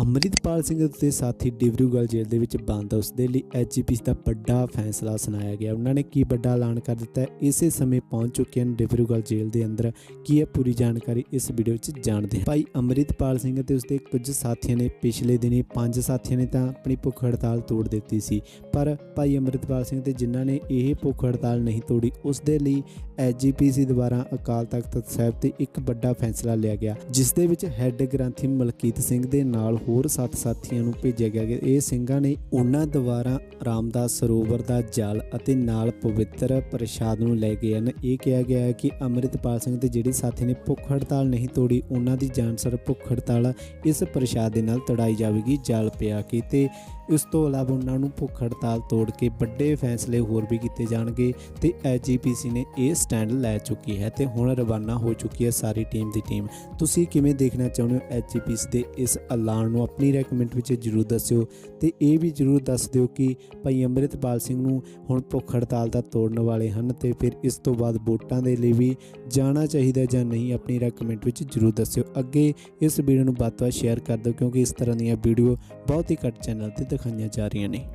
ਅੰਮ੍ਰਿਤਪਾਲ ਸਿੰਘ ਅਤੇ ਸਾਥੀ ਡਿਬਰੂਗੜ੍ਹ ਜੇਲ੍ਹ ਦੇ ਵਿੱਚ ਬੰਦ ਉਸ ਦੇ ਲਈ ਐਜੀਪੀਸੀ ਦਾ ਵੱਡਾ ਫੈਸਲਾ ਸੁਣਾਇਆ ਗਿਆ। ਉਹਨਾਂ ਨੇ ਕੀ ਵੱਡਾ ਐਲਾਨ ਕਰ ਦਿੱਤਾ ਇਸੇ ਸਮੇਂ ਪਹੁੰਚ ਚੁੱਕੇ ਹਨ ਡਿਬਰੂਗੜ੍ਹ ਜੇਲ੍ਹ ਦੇ ਅੰਦਰ। ਕੀ ਹੈ ਪੂਰੀ ਜਾਣਕਾਰੀ ਇਸ ਵੀਡੀਓ ਵਿੱਚ ਜਾਣਦੇ ਹਾਂ ਭਾਈ ਅੰਮ੍ਰਿਤਪਾਲ ਸਿੰਘ ਅਤੇ ਉਸਦੇ ਕੁਝ ਸਾਥੀਆਂ ਨੇ ਪਿਛਲੇ ਦਿਨੀ ਪੰਜ ਸਾਥੀਆਂ ਨੇ ਤਾਂ ਆਪਣੀ ਭੁੱਖ ਹੜਤਾਲ ਤੋੜ ਦਿੱਤੀ ਸੀ। ਪਰ ਭਾਈ ਅੰਮ੍ਰਿਤਪਾਲ ਸਿੰਘ ਤੇ ਜਿਨ੍ਹਾਂ ਨੇ ਇਹ ਭੁੱਖ ਹੜਤਾਲ ਨਹੀਂ ਤੋੜੀ ਉਸ ਦੇ ਲਈ ਐਜੀਪੀਸੀ ਦੁਆਰਾ ਅਕਾਲ ਤਖਤ ਸਾਹਿਬ ਤੇ ਇੱਕ ਵੱਡਾ ਫੈਸਲਾ ਲਿਆ ਗਿਆ, ਜਿਸ ਦੇ ਵਿੱਚ ਹੈੱਡ ਗ੍ਰੰਥੀ ਮਲਕੀਤ ਸਿੰਘ ਦੇ ਨਾਲ ਹੋਰ ਸੱਤ ਸਾਥੀਆਂ ਨੂੰ ਭੇਜਿਆ ਗਿਆ ਕਿ ਇਹ ਸਿੰਘਾਂ ਨੇ ਉਹਨਾਂ ਦੁਆਰਾ ਰਾਮਦਾਸ ਸਰੋਵਰ ਦਾ ਜਲ ਅਤੇ ਨਾਲ ਪਵਿੱਤਰ ਪ੍ਰਸ਼ਾਦ ਨੂੰ ਲੈ ਗਏ ਹਨ। ਇਹ ਕਿਹਾ ਗਿਆ ਹੈ ਕਿ ਅੰਮ੍ਰਿਤਪਾਲ ਸਿੰਘ ਤੇ ਜਿਹੜੇ ਸਾਥੀ ਨੇ ਭੁੱਖ ਹੜਤਾਲ ਨਹੀਂ ਤੋੜੀ, ਉਹਨਾਂ ਦੀ ਜਾਨ ਸਰ ਭੁੱਖ ਹੜਤਾਲ ਇਸ ਪ੍ਰਸ਼ਾਦ ਦੇ ਨਾਲ ਤੜਾਈ ਜਾਵੇਗੀ, ਜਲ ਪਿਆ ਕੇ ਤੇ ਇਸ ਤੋਂ ਇਲਾਵਾ ਉਹਨਾਂ ਨੂੰ ਭੁੱਖ ਹੜਤਾਲ ਤੋੜ ਕੇ ਵੱਡੇ ਫੈਸਲੇ ਹੋਰ ਵੀ ਕੀਤੇ ਜਾਣਗੇ ਤੇ ਐਜੀਪੀਸੀ ਨੇ ਇਹ ਸਟੈਂਡ ਲੈ ਚੁੱਕੀ ਹੈ ਤੇ ਹੁਣ ਰਵਾਨਾ ਹੋ ਚੁੱਕੀ ਹੈ ਸਾਰੀ ਟੀਮ ਦੀ ਟੀਮ। ਤੁਸੀਂ ਕਿਵੇਂ ਦੇਖਣਾ ਚਾਹੁੰਦੇ ਹੋ ਐਜੀਪੀਸੀ ਦੇ ਇਸ ਐਲਾਨ ਨੂੰ ਆਪਣੀ ਰਾਏ ਕਮੈਂਟ ਵਿੱਚ ਜਰੂਰ ਦੱਸਿਓ ਤੇ ਇਹ ਵੀ ਜਰੂਰ ਦੱਸ ਦਿਓ ਕਿ ਭਾਈ ਅੰਮ੍ਰਿਤਪਾਲ ਸਿੰਘ ਨੂੰ ਹੁਣ ਭੁੱਖ ਹੜਤਾਲ ਦਾ ਤੋੜਨ ਵਾਲੇ ਹਨ ਤੇ ਫਿਰ ਇਸ ਤੋਂ ਬਾਅਦ ਵੋਟਾਂ ਦੇ ਲਈ ਵੀ ਜਾਣਾ ਚਾਹੀਦਾ ਜਾਂ ਨਹੀਂ ਆਪਣੀ ਰਾਏ ਕਮੈਂਟ ਵਿੱਚ ਜਰੂਰ ਦੱਸਿਓ। ਅੱਗੇ ਇਸ ਵੀਡੀਓ ਨੂੰ ਵੱਧ ਤੋਂ ਵੱਧ ਸ਼ੇਅਰ ਕਰ ਦਿਓ ਕਿਉਂਕਿ ਇਸ ਤਰ੍ਹਾਂ ਦੀਆਂ ਵੀਡੀਓ ਬਹੁਤ ਹੀ ਘੱਟ ਚੈਨਲ ਤੇ ਦਿਖਾਈਆਂ ਜਾ ਰਹੀਆਂ ਨੇ।